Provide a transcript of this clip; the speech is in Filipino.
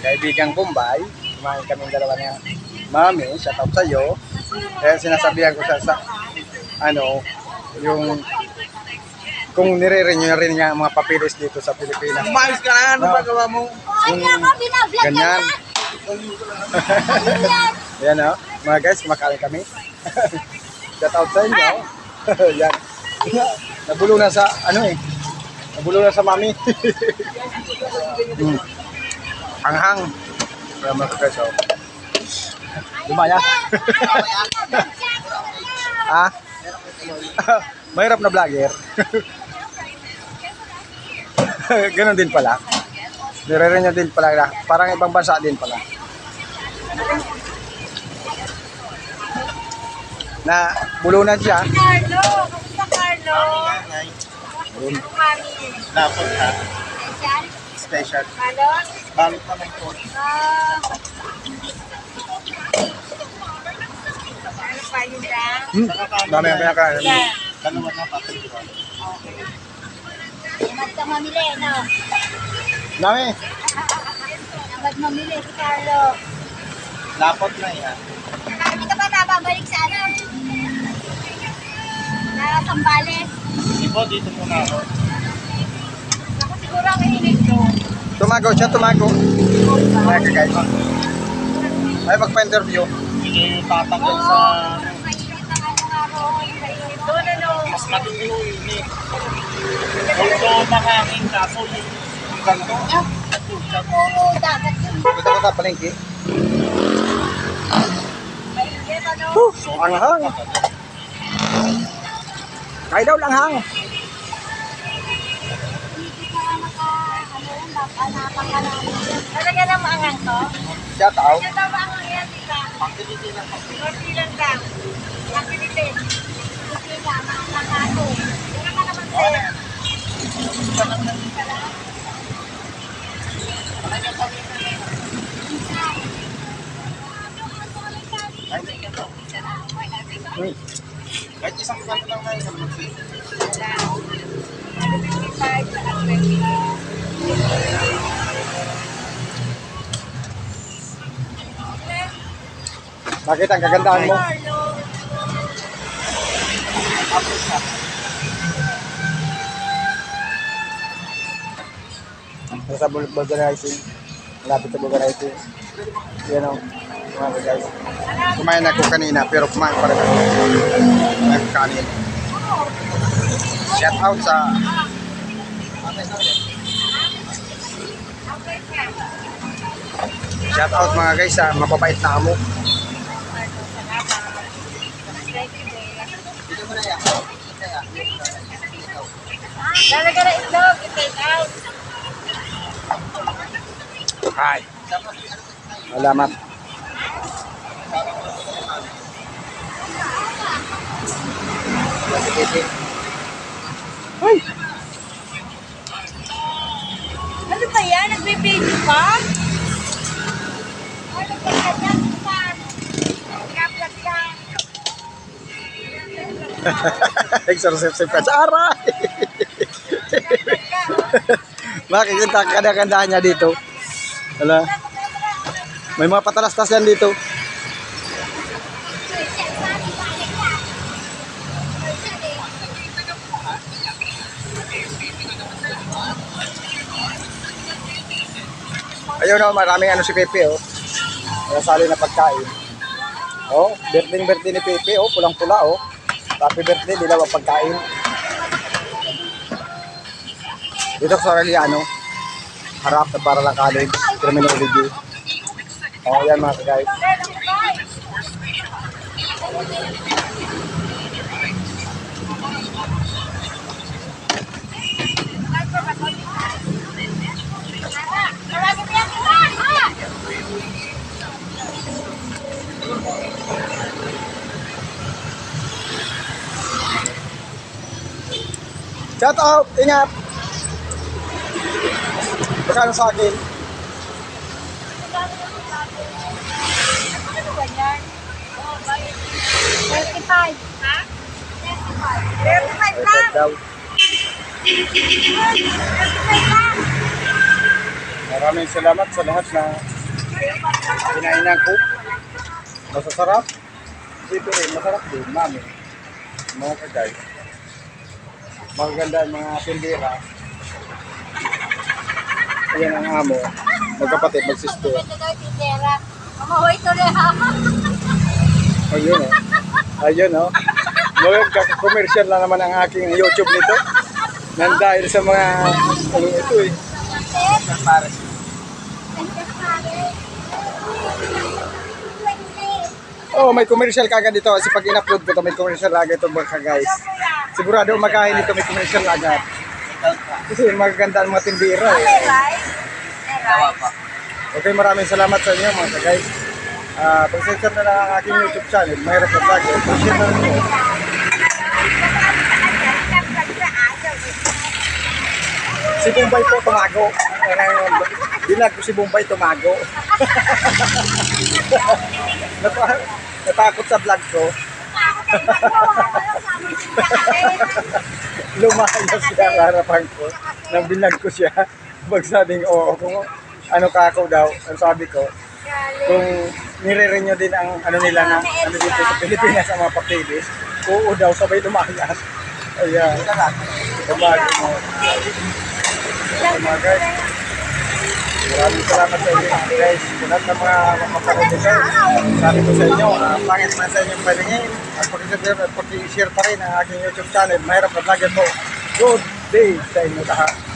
kaibigang Bombay. Kumain kami dalawa niya. Mami, shout out sa iyo. Kaya sinasabihan ko sa, sa ano, yung kung nire-renew rin niya ang mga papilis dito sa Pilipinas. Umayos ka na, ano No. ba gawa mo? Binablog ganyan. Yan. O. Mga guys, kumakain kami. Shout out sa inyo. Yan. Nabulo na sa, ano eh. Nabulo na sa mami. hmm. Hanghang. Kaya mga oh. Lumaya. ah? Mahirap na vlogger. Ganon din pala. Nire-renew din pala. Parang ibang bansa din pala. na bulunan siya. Carlo, kamusta Carlo? Mami? Dapat ka. Special? Carlo? Balot naman po. Ah. Ano pa yun lang? Hmm? Dami ang pinakain. Yan. Dalawa na papel. Tamad ka mamili, no? Dami. Tamad mamili si Carlo. Lapot na yan. Hindi ka ba nababalik sa ano? Sa Sambales? Hindi po, dito muna ako. Ako siguro ko. Tumago siya, tumago. Mga kagay. Ay, magpa-interview. Hindi tatanggal sa... Mas matindi yung init. Although makangin kaso yung yun. Kita ko sa palengke. Huh, ang hang. Kaya daw lang hang. Talaga na maangang to? Shout out. Ito daw maangang yan, di ba? pangkiliti lang. Kunti lang daw. Ang Pilipin. Kunti lang, maangang ka to. Wala ka naman. Hmm. Kahit isang kanto lang na isang kanto. Bakit ang kagandahan mo? Nasa Bul- vulcanizing. Malapit sa vulcanizing. Yan o. Mga guys. Kumain ako kanina pero kumain pa rin ako. Kumain ko kanin. Shout out sa Shout out mga guys sa mababait na amo. Talaga na itlog, i-take out. Hi. Salamat. Ay, Ano ba yan? Nagbibideo ka? Ano ba yan? Yan. Pinaplug lang. Exorcism ka sa aray. Makikita ka na kandahan niya dito. Wala. May mga patalastas yan dito. Ayun o, maraming ano si Pepe oh. Nasali na pagkain. Oh, birthday ni Pepe oh, pulang-pula oh. Happy birthday, dilaw ang pagkain. Dito sa Aureliano, harap na para lang college, criminology. Oh, yan mga guys. Shout out! Ingat! Magkano sa akin? Ano ba yan? 35. Ha? 35. 35 lang. daw. 35 lang. Maraming salamat sa lahat na kinainan ko. Masasarap. Siyempre, masarap din, mami. Mga kagay. Magaganda ang mga tindera. Ayan ang amo. Magkapatid, magsister. To rin ha. Ayun oh. Ayun oh. Mag-commercial na naman ang aking YouTube nito. Nang dahil sa mga ano ito eh. Para Oh, may commercial kagad dito kasi pag in-upload ko to may commercial agad ito mga guys. Sigurado makain ito may commercial agad. Kasi magaganda ang mga tindira eh. Okay, maraming salamat sa inyo mga guys. Ah, pag-subscribe na lang ang aking YouTube channel, Mahirap na Vlog. Share na rin po. Si Bombay po tumago. Binag ko si Bombay tumago. Nata- natakot sa vlog ko. Lumayas siya ang harapan ko. Nang binag ko siya. Magsabing oo. Kung ano ka ako daw, ang sabi ko, kung nire-renew din ang ano nila na ano dito sa Pilipinas ang mga papilis, oo daw, sabay lumayas. Ayan. Tumago mo. Guys, maraming salamat sa inyo guys. Lahat ng mga ko. Sabi ko sa inyo, uh, pangit man sa inyong palingin. At pag-share pa rin ang aking YouTube channel. Mahirap na vlogger po. Good day sa inyo lahat.